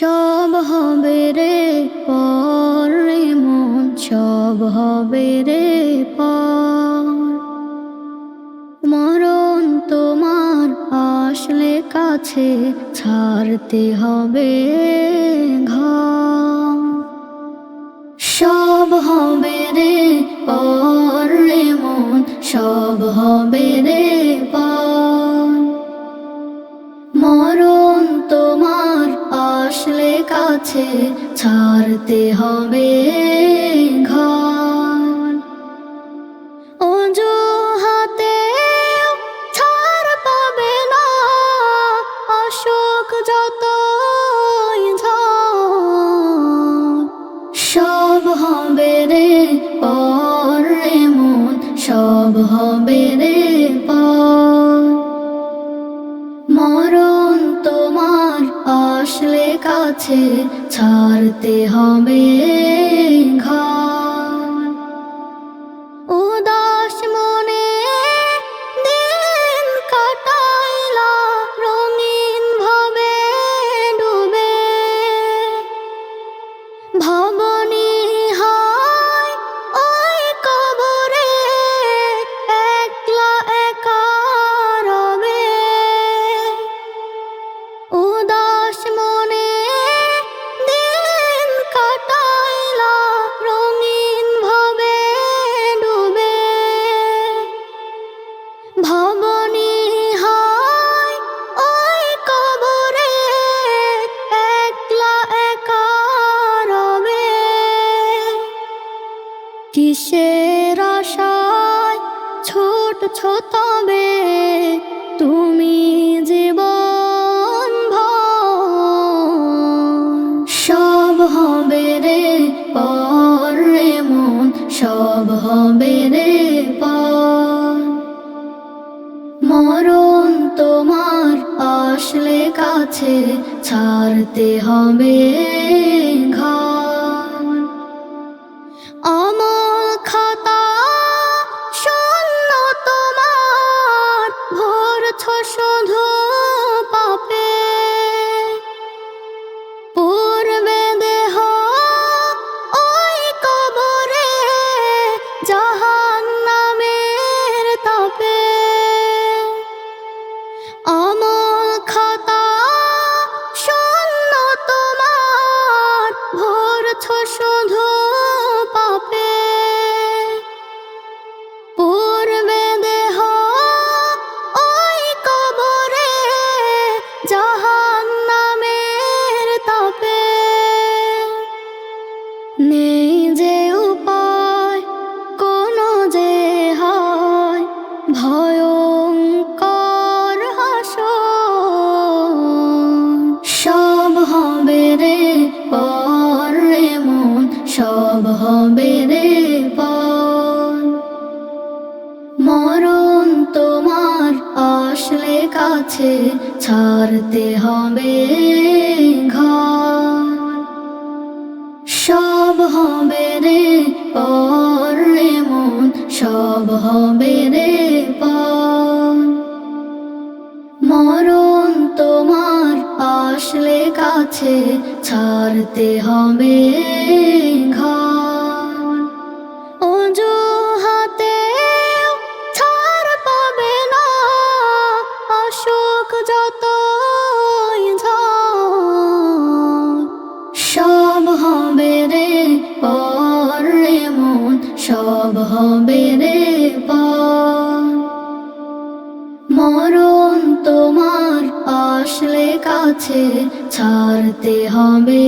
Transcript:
সব হবে রে পরে মন, সব হবে রে পর। মরণ তোমার আসলে কাছে, ছাড়তে হবে ঘর। সব হবে রে পরে মন, সব হবে রে পর। কাছে ছাড়তে হবে ঘর। অজুহাতে ছাড় পাবে না যতই ঝড়। সব হবে রে পরে মন সব হবে রে পর। আসলে কাছে ছাড়তে হবে। কিসের আশায় ছোট তবে তুমি জীবন সব হবে রে পরে মন, সব হবে রে পর। মরণ তোমার আসলে কাছে, ছাড়তে হবে শুধু পাপে ভয়ঙ্কর হাসর সব হবে রে পরে মন, সব হবে রে মরণ তোমার আসলে কাছে, ছাড়তে হবে ঘর। সব হবে রে পরে মন, সব হবে রে কাছে ছাড়তে হবে ঘর। অজুহাতে ছাড় পাবে না অশোক যতই কাছে ছাড়তে হবে।